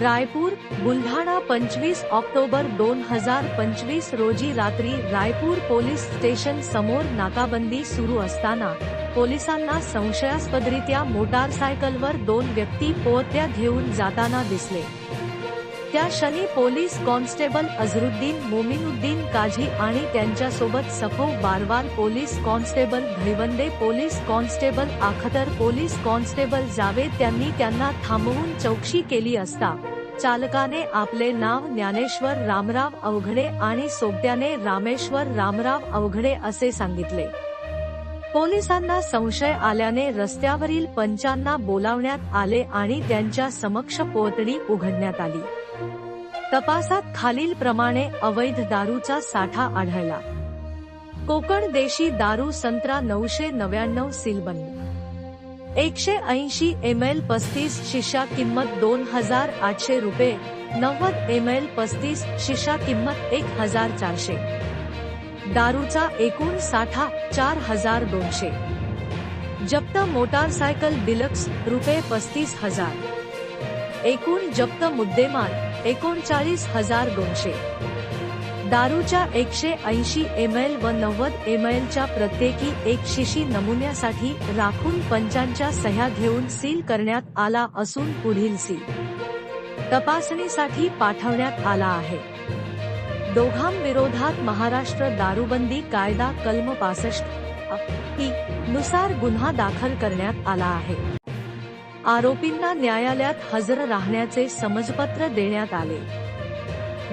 रायपूर बुलढाणा पंचवीस ऑक्टोबर दोन हजार पंचवीस रोजी रात्री रायपूर पोलीस स्टेशन समोर नाकाबंदी सुरू असताना पोलिसांना संशयास्पदरित्या मोटारसायकलवर दोन व्यक्ती पोहत्या घेऊन जाताना दिसले. त्या क्षणी पोलीस कॉन्स्टेबल अझरुद्दीन मोमिनुद्दीन काझी आणि त्यांच्यासोबत Sakho Barwar police constable Dhaivande police constable Akhtar police constable Javed त्यांनी त्यांना थांबवून चौकशी केली असता चालकाने आपले नाव ज्ञानेश्वर रामराव अवघडे आणि सोबत्याने रामेश्वर रामराव अवघडे असे सांगितले. पोलिसांना संशय आल्याने रस्त्यावरील पंचांना बोलावण्यात आले आणि त्यांच्या समक्ष पोतडी उघडण्यात आली. तपासात खालील प्रमाणे अवैध दारूचा साठा आढळला. कोकण देशी दारू संत्रा नऊशे नव्याण्णव सीलबंद. एकशे ऐंशी एम एल पस्तीस शिशा किंमत दोन हजार आठशे रुपये नव्वद एम एल पस्तीस शिशा किंमत एक हजार चारशे. दारूचा एकूण साठा चार हजार दोनशे. जप्त मोटारसायकल डिलक्स रुपये पस्तीस हजार. एकूण जप्त मुद्देमाल एकोणचाळीस हजार दोनशे. दारूच्या एकशे ऐंशी एम एल व नव्वद एम च्या प्रत्येकी एक शिशी नमुन्यासाठी राखून पंचांच्या सह्या घेऊन सील करण्यात आला असून पुढील सील तपासणीसाठी पाठवण्यात आला आहे. दोघांविरोधात महाराष्ट्र दारूबंदी कायदा कलम पासष्टनुसार गुन्हा दाखल करण्यात आला आहे. आरोपींना न्यायालयात हजर राहण्याचे समजपत्र देण्यात आले.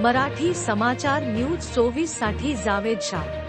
मराठी समाचार न्यूज चोवीससाठी जावेद शाह.